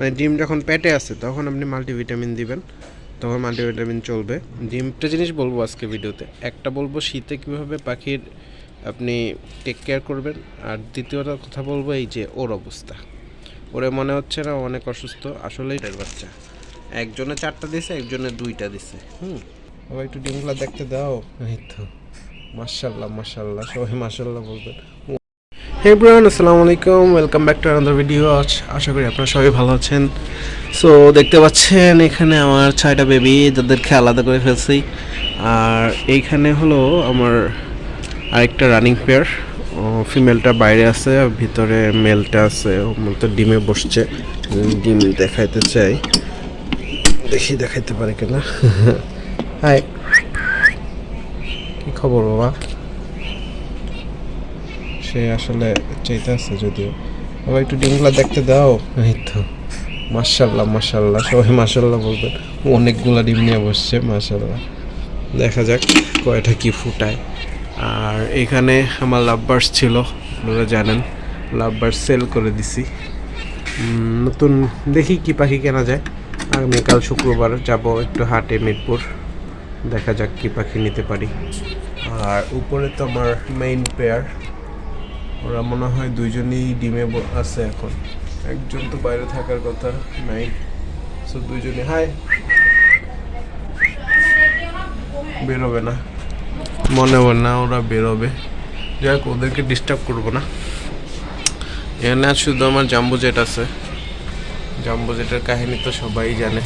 মানে ডিম যখন পেটে আছে তখন আপনি মাল্টিভিটামিন দিবেন। তখন মাল্টিভিটামিন চলবে। ডিমটা জিনিস বলব আজকে ভিডিওতে। একটা বলব শীতে কীভাবে পাখির আপনি টেক কেয়ার করবেন। আর দ্বিতীয়টা কথা বলব এই যে ওর অবস্থা। ওরে মনে হচ্ছে না অনেক অসুস্থ। আসলেই এর বাচ্চা। একজনে চারটা দিছে একজনে দুইটা দিছে। হুম। আবার একটু ডিমগুলো দেখতে দাও। এই তো। মার্শাল্লাহ মার্শাল্লাহ সবাই মার্শাল্লাহ বলবেন হে ব্রান আসসালামু আলাইকুম welcome back to another video আশা করি আপনারা সবাই ভালো আছেন। সো দেখতে পাচ্ছেন এখানে আমার ছয়টা বেবি যাদেরকে আলাদা করে ফেলছি। আর এইখানে হলো আমার আরেকটা রানিং পেয়ার ফিমেলটা বাইরে আছে ভিতরে মেলটা আছে। মূলত ডিমে বসছে। ডিম দেখাইতে চাই। দেখি দেখাইতে পারে কিনা। হাই কি খবর, বাবা? সে আসলে চাইতে আছে যদিও। বাবা একটু ডিমগুলা দেখতে দাও। এই তো। মার্শাল্লাহ মার্শাল্লাহ সবাই মার্শাল্লাহ বলবেন অনেকগুলা ডিম নিয়ে বসছে মার্শাল্লাহ দেখা যাক কয়টা কি ফুটায়। আর এখানে আমার লাভবার্স ছিল আপনারা জানেন। লাভবার্স সেল করে দিছি। নতুন দেখি কি পাখি কেনা যায়। আগামীকাল শুক্রবার যাব একটু হাটে মিরপুর। দেখা যাক কি পাখি নিতে পারি। আর উপরে তো আমার মেইন পেয়ার ওরা মনে হয় দুইজনেই ডিমে আছে এখন। একজন তো বাইরে থাকার কথা, নাই। সো দুইজনে, হাই। বেরোবে না। মনে হয় না ওরা বেরোবে। যাই হোক ওদেরকে ডিস্টার্ব করব না। এখানে শুধু আমার জাম্বু জেট আছে। জাম্বু জেটের কাহিনী তো সবাই জানে।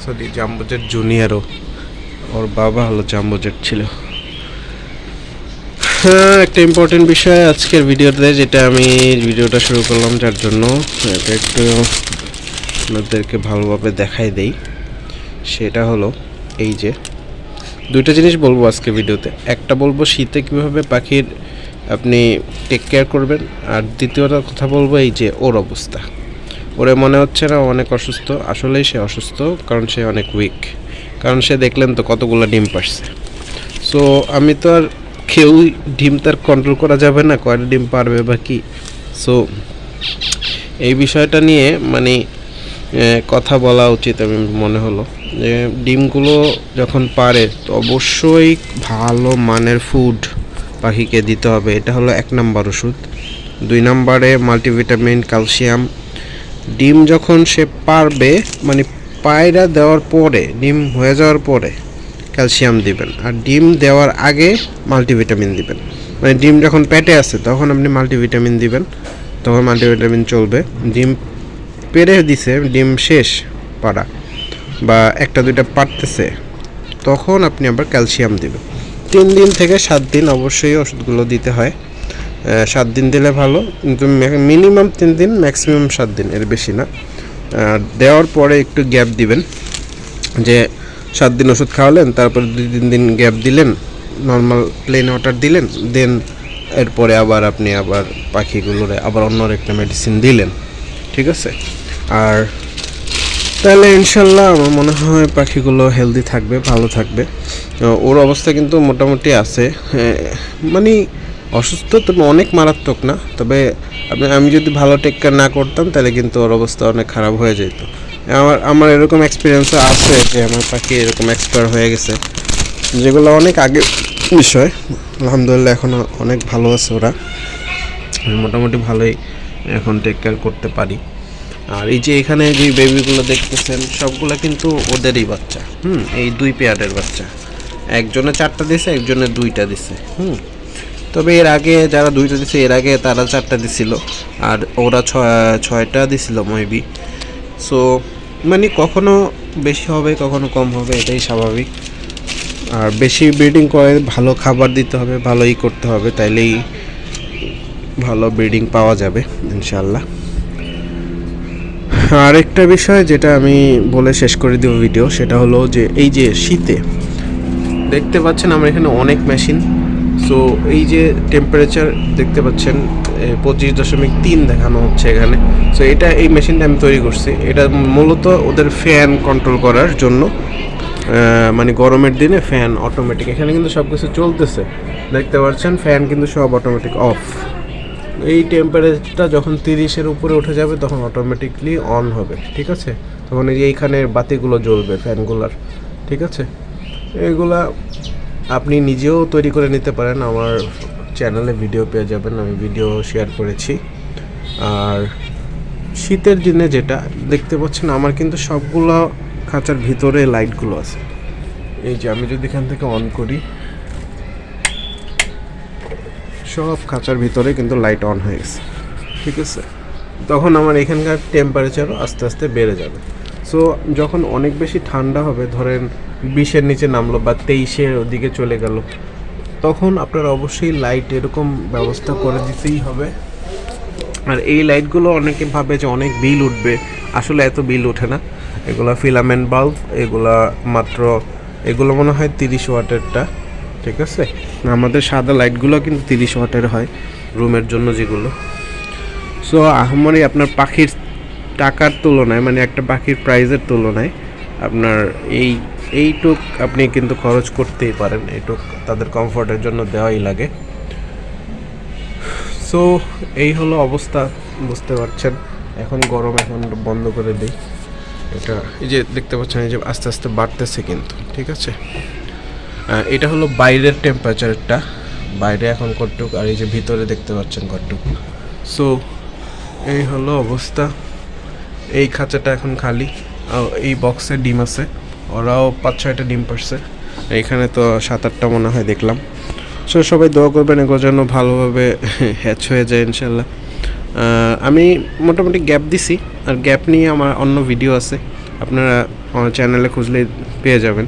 সরি, জাম্বু জেট জুনিয়রও ওর বাবা হলো জাম্বু জেট ছিল। হ্যাঁ একটা ইম্পর্টেন্ট বিষয় আজকের ভিডিওতে, যেটা আমি ভিডিওটা শুরু করলাম যার জন্য এটা একটু আপনাদেরকে ভালোভাবে দেখাই দেই। সেটা হলো এই যে, দুইটা জিনিস বলব আজকে ভিডিওতে। একটা বলব, শীতে কীভাবে পাখির আপনি টেক কেয়ার করবেন। আর দ্বিতীয়টা কথা বলব, এই যে ওর অবস্থা। ওরে মনে হচ্ছে না অনেক অসুস্থ। আসলেই সে অসুস্থ, কারণ সে অনেক উইক কারণ সে দেখলেন তো কতগুলো ডিম পারছে সো আমি তো আর কেউ ডিম তার কন্ট্রোল করা যাবে না, কয়টা ডিম পারবে বা কি? সো এই বিষয়টা নিয়ে মানে কথা বলা উচিত আমি মনে হলো। যে ডিমগুলো যখন পারে, তো অবশ্যই ভালো মানের ফুড পাখিকে দিতে হবে। এটা হলো এক নাম্বার ওষুধ। দুই নম্বরে মাল্টিভিটামিন ক্যালসিয়াম ডিম যখন সে পারবে মানে পায়রা দেওয়ার পরে, ডিম হয়ে যাওয়ার পরে ক্যালসিয়াম দিবেন। আর ডিম দেওয়ার আগে মাল্টিভিটামিন দিবেন। মানে ডিম যখন পেটে আছে, তখন আপনি মাল্টিভিটামিন দিবেন, তখন মাল্টিভিটামিন চলবে। ডিম পেরে দিছে, ডিম শেষ পাড়া বা একটা, দুইটা পারতেছে তখন আপনি আবার ক্যালসিয়াম দিবেন। তিন দিন থেকে সাত দিন অবশ্যই ওষুধগুলো দিতে হয়। সাত দিন দিলে ভালো, কিন্তু মিনিমাম তিন দিন, ম্যাক্সিমাম সাত দিন, এর বেশি না। দেওয়ার পরে একটু গ্যাপ দিবেন, যে সাত দিন ওষুধ খাওয়ালেন, তারপরে দুই তিন দিন গ্যাপ দিলেন নর্মাল প্লেন ওয়াটার দিলেন দেন এরপরে আবার আপনি আবার পাখিগুলোরে আবার অন্য একটা মেডিসিন দিলেন, ঠিক আছে? আর তাহলে ইনশাল্লাহ আমার মনে হয় পাখিগুলো হেলদি থাকবে, ভালো থাকবে। ওর অবস্থা কিন্তু মোটামুটি আছে মানে অসুস্থ তবে অনেক মারাত্মক না, তবে আমি যদি ভালো টেক কেয়ার না করতাম, তাহলে কিন্তু ওর অবস্থা অনেক খারাপ হয়ে যেত। আমার আমার এরকম এক্সপিরিয়েন্সও আছে যে আমার পাখি এরকম এক্সপায়ার হয়ে গেছে। যেগুলো অনেক আগে বিষয়, আলহামদুলিল্লাহ এখন অনেক ভালো আছে ওরা। মোটামুটি ভালোই এখন টেক কেয়ার করতে পারি। আর এই যে এখানে যে বেবিগুলো দেখতেছেন, সবগুলো কিন্তু ওদেরই বাচ্চা। হুম, এই দুই পেয়ারের বাচ্চা। একজনে চারটা দিছে, একজনে দুইটা দিছে। হুম, তবে এর আগে যারা দুইটা দিছে, এর আগে তারা চারটা দিছিল। আর ওরা ছয়, ছয়টা দিছিল মেবি সো মানে কখনো বেশি হবে, কখনো কম হবে, এটাই স্বাভাবিক। আর বেশি ব্রিডিং করে ভালো খাবার দিতে হবে, ভালোই করতে হবে, তাইলেই ভালো ব্রিডিং পাওয়া যাবে ইনশাল্লাহ আরেকটা বিষয় যেটা আমি বলে শেষ করে দেবো ভিডিও সেটা হলো যে এই যে শীতে, দেখতে পাচ্ছেন আমার এখানে অনেক মেশিন সো এই যে টেম্পারেচার দেখতে পাচ্ছেন পঁচিশ দশমিক তিন দেখানো হচ্ছে এখানে। সো এটা এই মেশিনটা আমি তৈরি করছি। এটা মূলত ওদের ফ্যান কন্ট্রোল করার জন্য। মানে গরমের দিনে ফ্যান অটোমেটিক এখানে কিন্তু সব কিছু চলতেছে। দেখতে পাচ্ছেন ফ্যান কিন্তু সব অটোমেটিক অফ এই টেম্পারেচারটা যখন তিরিশের উপরে উঠে যাবে, তখন অটোমেটিকলি অন হবে। ঠিক আছে? তখন এই যে এইখানে বাতিগুলো জ্বলবে ফ্যানগুলার ঠিক আছে? এগুলা আপনি নিজেও তৈরি করে নিতে পারেন। আমার চ্যানেলে ভিডিও পেয়ে যাবেন, আমি ভিডিও শেয়ার করেছি। আর শীতের দিনে যেটা দেখতে পাচ্ছেন, আমার কিন্তু সবগুলো খাঁচার ভিতরে লাইটগুলো আছে। এই যে আমি যদি এখান থেকে অন করি, সব খাঁচার ভিতরে কিন্তু লাইট অন হয়ে গেছে। ঠিক আছে? তখন আমার এখানকার টেম্পারেচারও আস্তে আস্তে বেড়ে যাবে। সো যখন অনেক বেশি ঠান্ডা হবে, ধরেন বিশের নিচে নামলো বা তেইশের ওদিকে চলে গেল, তখন আপনার অবশ্যই লাইট এরকম ব্যবস্থা করে দিতেই হবে। আর এই লাইটগুলো অনেকে ভাবে যে অনেক বিল উঠবে। আসলে এত বিল ওঠে না। এগুলো ফিলামেন্ট বাল্ব এগুলা মাত্র, এগুলো মনে হয় তিরিশ ওয়াটেরটা, ঠিক আছে? আমাদের সাদা লাইটগুলো কিন্তু তিরিশ ওয়াটের হয় রুমের জন্য যেগুলো। সো আহমারি আপনার পাখির টাকার তুলনায় মানে একটা পাখির প্রাইজের তুলনায় আপনার এই, এইটুক আপনি কিন্তু খরচ করতেই পারেন, এইটুক তাদের কমফোর্টের জন্য দেওয়াই লাগে। সো এই হলো অবস্থা, বুঝতে পারছেন। এখন গরম এখন বন্ধ করে দিই। এটা এই যে দেখতে পাচ্ছেন, এই যে আস্তে আস্তে বাড়তেছে কিন্তু, ঠিক আছে? এটা হলো বাইরের টেম্পারেচারটা বাইরে এখন কটুক আর এই যে ভিতরে দেখতে পাচ্ছেন কটুক সো এই হলো অবস্থা। এই খাঁচাটা এখন খালি। এই বক্সে ডিম আছে। ওরাও পাঁচ ছয়টা ডিম পারছে। এইখানে তো সাত আটটা মনে হয় দেখলাম। সো সবাই দোয়া করবেন এগুলো যেন ভালোভাবে হ্যাচ হয়ে যায় ইনশাল্লাহ। আমি মোটামুটি গ্যাপ দিছি। আর গ্যাপ নিয়ে আমার অন্য ভিডিও আছে। আপনারা আমার চ্যানেলে খুঁজলে পেয়ে যাবেন।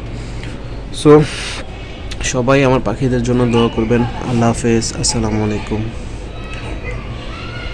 সো সবাই আমার পাখিদের জন্য দোয়া করবেন। আল্লাহ হাফেজ। আসসালামু আলাইকুম।